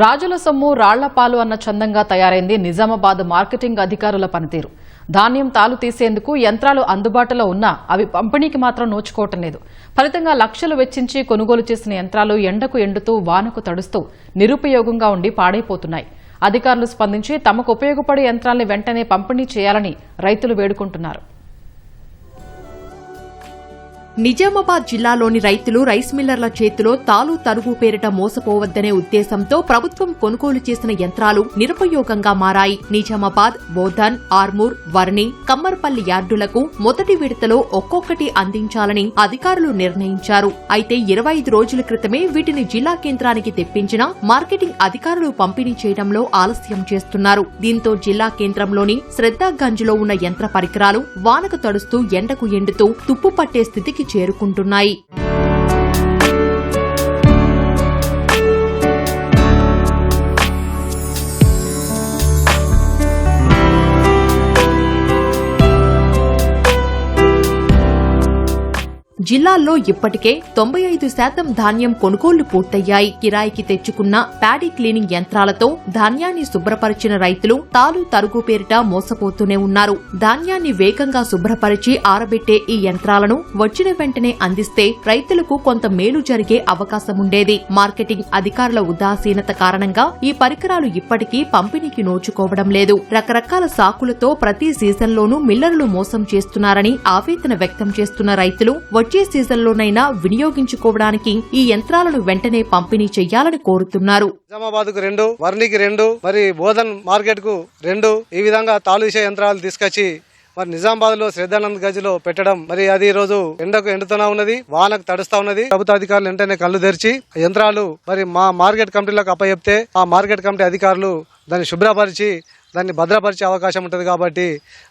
రాజుల సొమ్ము రాళ్ళపాలు అన్న చందంగా తయారైంది నిజామాబాద్ మార్కెటింగ్ అధికారుల పనితీరు. ధాన్యం తాలు తీసేందుకు యంత్రాలు అందుబాటులో ఉన్నా అవి పంపిణీకి మాత్రం నోచుకోవటం లేదు. ఫలితంగా లక్షలు వెచ్చించి కొనుగోలు చేసిన యంత్రాలు ఎండకు ఎండుతూ వానకు తడుస్తూ నిరుపయోగంగా ఉండి పాడైపోతున్నాయి. అధికారులు స్పందించి తమకు ఉపయోగపడే యంత్రాల్ని వెంటనే పంపిణీ చేయాలని రైతులు వేడుకుంటున్నారు. నిజామాబాద్ జిల్లాలోని రైతులు రైస్ మిల్లర్ల చేతిలో తాలు తరుగు పేరిట మోసపోవద్దనే ఉద్దేశంతో ప్రభుత్వం కొనుగోలు చేసిన యంత్రాలు నిరుపయోగంగా మారాయి. నిజామాబాద్ బోధన్ ఆర్మూర్ వర్ణి కమ్మర్పల్లి యార్డులకు మొదటి విడతలో ఒక్కొక్కటి అందించాలని అధికారులు నిర్ణయించారు. అయితే ఇరవై ఐదు రోజుల క్రితమే వీటిని జిల్లా కేంద్రానికి తెప్పించిన మార్కెటింగ్ అధికారులు పంపిణీ చేయడంలో ఆలస్యం చేస్తున్నారు. దీంతో జిల్లా కేంద్రంలోని శ్రద్ధాగంజ్లో ఉన్న యంత్ర పరికరాలు వానకు తడుస్తూ ఎండకు ఎండుతూ తుప్పు పట్టే స్థితికి చేరుకుంటున్నాయి. జిల్లాల్లో ఇప్పటికే తొంభై ఐదు శాతం ధాన్యం కొనుగోళ్ళు పూర్తయ్యాయి. కిరాయికి తెచ్చుకున్న ప్యాడీ క్లీనింగ్ యంత్రాలతో ధాన్యాన్ని శుభ్రపరిచిన రైతులు తాలు తరుగు పేరిట మోసపోతూనే ఉన్నారు. ధాన్యాన్ని వేగంగా శుభ్రపరిచి ఆరబెట్టే ఈ యంత్రాలను వచ్చిన వెంటనే అందిస్తే రైతులకు కొంత మేలు జరిగే అవకాశముండేది. మార్కెటింగ్ అధికారుల ఉదాసీనత కారణంగా ఈ పరికరాలు ఇప్పటికీ పంపిణీకి నోచుకోవడం లేదు. రకరకాల సాకులతో ప్రతి సీజన్లోనూ మిల్లర్లు మోసం చేస్తున్నారని ఆవేదన వ్యక్తం చేస్తున్న రైతులు వచ్చి సీజన్లోనైనా వినియోగించుకోవడానికి ఈ యంత్రాలను వెంటనే పంపిణీ చేయాలని కోరుతున్నారు. నిజామాబాద్కు రెండు వర్ణికి రెండు మరి బోధన్ మార్కెట్కు రెండు. ఈ విధంగా తాలు యంత్రాలు తీసుకొచ్చి మరి నిజామాబాద్లో శ్రద్ధానంద్ గదిలో పెట్టడం మరి అది ఈ రోజు ఎండకు ఎండుతూనే ఉన్నది వానకు తడుస్తా ఉన్నది. ప్రభుత్వ అధికారులు వెంటనే కళ్ళు తెరిచి యంత్రాలు మరి మా మార్కెట్ కమిటీలకు అప్పచెప్తే ఆ మార్కెట్ కమిటీ అధికారులు దాన్ని శుభ్రపరిచి దాన్ని భద్రపరిచే అవకాశం ఉంటుంది కాబట్టి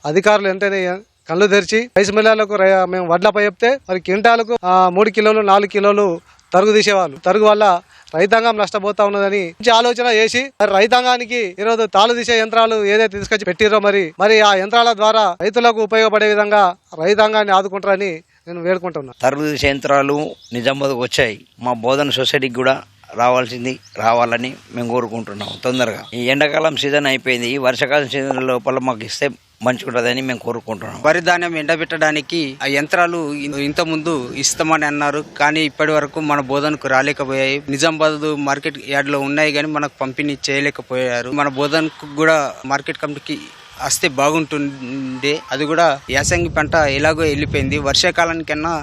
అధికారులు వెంటనే కళ్ళు తెరిచి రైస్ మిల్లర్లకు రై- మేము వడ్లపై చెప్తే మరి క్వింటాలకు మూడు కిలోలు నాలుగు కిలోలు తరుగు తీసేవాళ్ళు. తరుగు వల్ల రైతాంగం నష్టపోతా ఉన్నదని మంచి ఆలోచన చేసి మరి రైతాంగానికి ఈరోజు తాళు తీసే యంత్రాలు ఏదైతే తీసుకొచ్చి పెట్టిరో మరి మరి ఆ యంత్రాల ద్వారా రైతులకు ఉపయోగపడే విధంగా రైతాంగాన్ని ఆదుకుంటారని నేను వేడుకుంటున్నాను తరుగు తీసే యంత్రాలు నిజామాబాద్కు వచ్చాయి. మా బోధన సొసైటీకి కూడా రావాల్సింది రావాలని మేము కోరుకుంటున్నాం తొందరగా. ఈ ఎండాకాలం సీజన్ అయిపోయింది ఈ వర్షాకాలం సీజన్ లోపల మాకు ఇస్తే మంచిగుంటుందని మేము కోరుకుంటున్నాం వరి ధాన్యం ఎండబెట్టడానికి ఆ యంత్రాలు ఇంత ముందు ఇస్తామని అన్నారు కానీ ఇప్పటి వరకు మన బోధనకు రాలేకపోయాయి. నిజామాబాద్ మార్కెట్ యార్డ్లో ఉన్నాయి కానీ మనకు పంపిణీ చేయలేకపోయారు. మన బోధనకు కూడా మార్కెట్ కమిటీకి వస్తే బాగుంటుండే. అది కూడా యాసంగి పంట ఎలాగో వెళ్ళిపోయింది. వర్షాకాలానికన్నా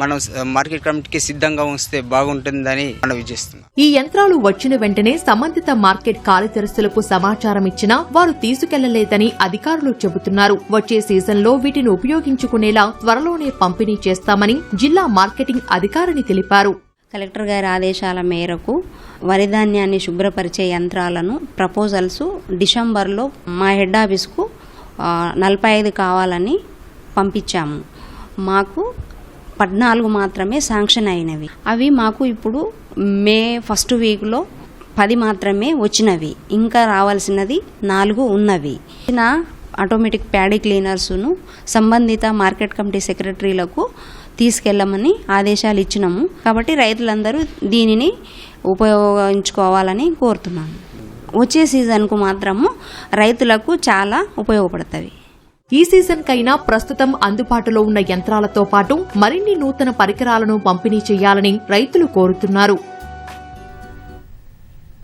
మనం మార్కెట్ కమిటీకి సిద్ధంగా ఉంచితే బాగుంటుందని మనం విజయిస్తున్నాం. ఈ యంత్రాలు వచ్చిన వెంటనే సంబంధిత మార్కెట్ కార్యదర్శులకు సమాచారం ఇచ్చినా వారు తీసుకెళ్ళలేదని అధికారులు చెబుతున్నారు. వచ్చే సీజన్లో వీటిని ఉపయోగించుకునేలా త్వరలోనే పంపిణీ చేస్తామని జిల్లా మార్కెటింగ్ అధికారిని తెలిపారు. కలెక్టర్ గారి ఆదేశాల మేరకు వరి ధాన్యాన్ని శుభ్రపరిచే యంత్రాలను ప్రపోజల్స్ డిసెంబర్లో మా హెడ్ ఆఫీస్కు నలభై ఐదు కావాలని పంపించాము. మాకు పద్నాలుగు మాత్రమే శాంక్షన్ అయినవి. అవి మాకు ఇప్పుడు మే ఫస్ట్ వీక్లో పది మాత్రమే వచ్చినవి. ఇంకా రావాల్సినది నాలుగు ఉన్నవి. నా ఆటోమేటిక్ ప్యాడీ క్లీనర్స్ను సంబంధిత మార్కెట్ కమిటీ సెక్రటరీలకు తీసుకెళ్ళమని ఆదేశాలు ఇచ్చినాము. కాబట్టి రైతులందరూ దీనిని ఉపయోగించుకోవాలని కోరుతున్నాను. వచ్చే సీజన్కు మాత్రము రైతులకు చాలా ఉపయోగపడతాయి ఈ సీజన్ కైనా ప్రస్తుతం అందుబాటులో ఉన్న యంత్రాలతో పాటు మరిన్ని నూతన పరికరాలను పంపిణీ చేయాలని రైతులు కోరుతున్నారు.